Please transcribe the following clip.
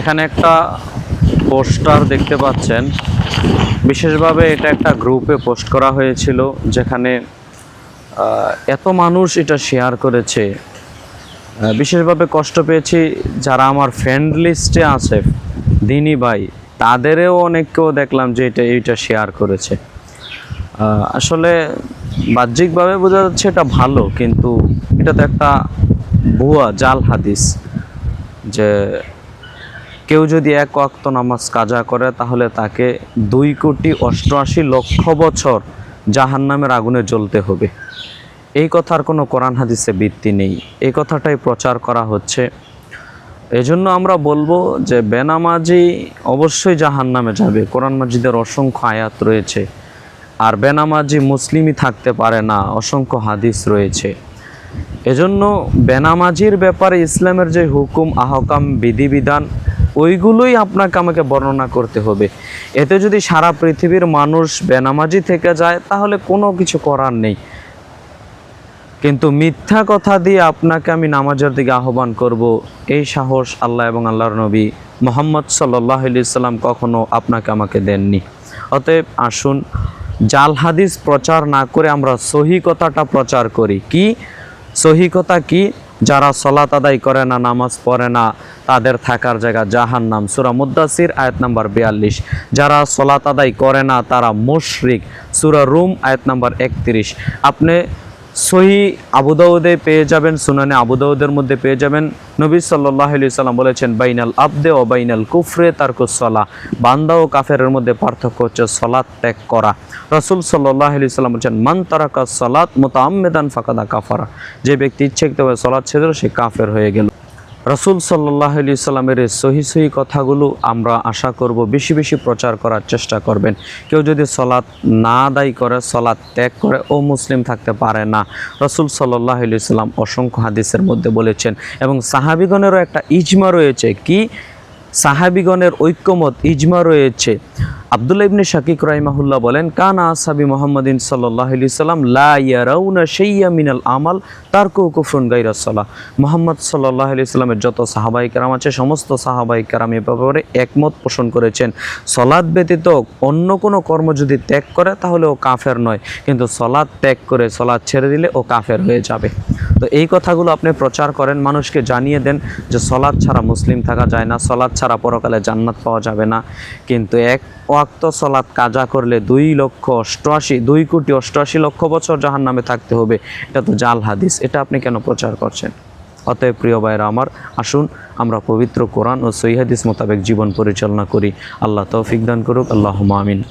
এখানে একটা পোস্টার দেখতে পাচ্ছেন। বিশেষভাবে এটা একটা গ্রুপে পোস্ট করা হয়েছিল, যেখানে এত মানুষ এটা শেয়ার করেছে। বিশেষভাবে কষ্ট পেয়েছি যারা আমার ফ্রেন্ড লিস্টে আছে, দিনী ভাই, তাদেরও অনেককেও দেখলাম যে এটা, এইটা শেয়ার করেছে। আসলে বাহ্যিকভাবে বোঝা যাচ্ছে এটা ভালো, কিন্তু এটা তো একটা ভুয়া, জাল হাদিস, যে কেউ যদি এক ওয়াক্ত নামাজ কাজা করে, তাহলে তাকে দুই কোটি অষ্টআশি লক্ষ বছর জাহান্নামের আগুনে জ্বলতে হবে। এই কথার কোনো কোরআন হাদিসে ভিত্তি নেই। এই কথাটাই প্রচার করা হচ্ছে। এজন্য আমরা বলব যে, বেনামাজি অবশ্যই জাহান্নামে যাবে। কোরআন মাজিদের অসংখ্য আয়াত রয়েছে। আর বেনামাজি মুসলিমই থাকতে পারে না, অসংখ্য হাদিস রয়েছে। এজন্য বেনামাজির ব্যাপারে ইসলামের যে হুকুম, আহকাম, বিধিবিধান ওইগুলোই আপনাকে আমাকে বর্ণনা করতে হবে। এতে যদি সারা পৃথিবীর মানুষ বেনামাজি থেকে যায়, তাহলে কোনো কিছু করার নেই। কিন্তু মিথ্যা কথা দিয়ে আপনাকে আমি নামাজের দিকে আহ্বান করব, এই সাহস আল্লাহ এবং আল্লাহর নবী মোহাম্মদ সাল্লাহ সাল্লাম কখনো আপনাকে আমাকে দেননি। অতএব আসুন, জাল হাদিস প্রচার না করে আমরা সহি কথাটা প্রচার করি। কি? সহি কথা কি? যারা সলাত আদায় করে না, নামাজ পড়ে না, তাদের থাকার জায়গা জাহান নাম সুরা মুদাসির আয়াত নাম্বার বিয়াল্লিশ। যারা সলাত আদায় করে না, তারা মুশরিক। সুরা রুম, আয়াত নাম্বার একত্রিশ। আপনি সহি আবুদাউদে পেয়ে যাবেন সুনানে আবুদাউদের মধ্যে পেয়ে যাবেন। নবী সাল্লাহ আলি সাল্লাম বলেছেন বাইনাল আবদে ও বাইনাল কুফরে তারকুসলা বান্দা ও কাফেরের মধ্যে পার্থক্য হচ্ছে সলাৎ ত্যাগ করা। রসুল সাল্লাহ সাল্লাম বলছেন মান তারাকা সলাৎ মোতাম্মেদান ফাকাদা কাফারা। যে ব্যক্তি ইচ্ছে সলাৎ ছেড়ে দিল, সে কাফের হয়ে গেল। রসুল সাল্লাহ আলি সাল্লামের সহি সহি কথাগুলো আমরা আশা করব বেশি বেশি প্রচার করার চেষ্টা করবেন। কেউ যদি সলাৎ না আদায় করে, সলাৎ ত্যাগ করে, ও মুসলিম থাকতে পারে না। রসুল সাল্লাহ আলি সাল্লাম অসংখ্য হাদিসের মধ্যে বলেছেন এবং সাহাবিগণেরও একটা ইজমা রয়েছে কি? সাহাবিগণের ঐক্যমত ইজমা রয়েছে। আবদুল্লাহ ইবনে শাকিক রাহিমাহুল্লাহ বলেন, কানা আসাবি মোহাম্মদিন সাল্লাহ আলি সাল্লাম লা ইয়ারাউনা শাইয়া মিনাল আমাল তারকু কুফরুন গাইরাসলা মোহাম্মদ সাল্লাহ আলি সাল্লামের যত সাহাবাই কারাম আছে, সমস্ত সাহাবাই কারাম এ ব্যাপারে একমত পোষণ করেছেন। সলাদ ব্যতীত অন্য কোনো কর্ম যদি ত্যাগ করে, তাহলে ও কাফের নয়। কিন্তু সলাদ ত্যাগ করে সলাদ ছেড়ে দিলে ও কাফের হয়ে যাবে। তো এই কথাগুলো আপনি প্রচার করেন, মানুষকে জানিয়ে দেন যে সলাদ ছাড়া মুসলিম থাকা যায় না। সলাদ ছাড়া পরকালে জান্নাত পাওয়া যাবে না। কিন্তু এক ওয়াক্ত সলাৎ কাজা করলে দুই লক্ষ অষ্টআশি, দুই কোটি অষ্টআশি লক্ষ বছর জাহান নামে থাকতে হবে। এটা তো জাল হাদিস। এটা আপনি কেন প্রচার করছেন? অতএব প্রিয় ভাইরা আমার, আসুন আমরা পবিত্র কোরআন ও সৈহাদিস মোতাবেক জীবন পরিচালনা করি। আল্লাহ তৌফিক দান করুক। আল্লাহ আমিন।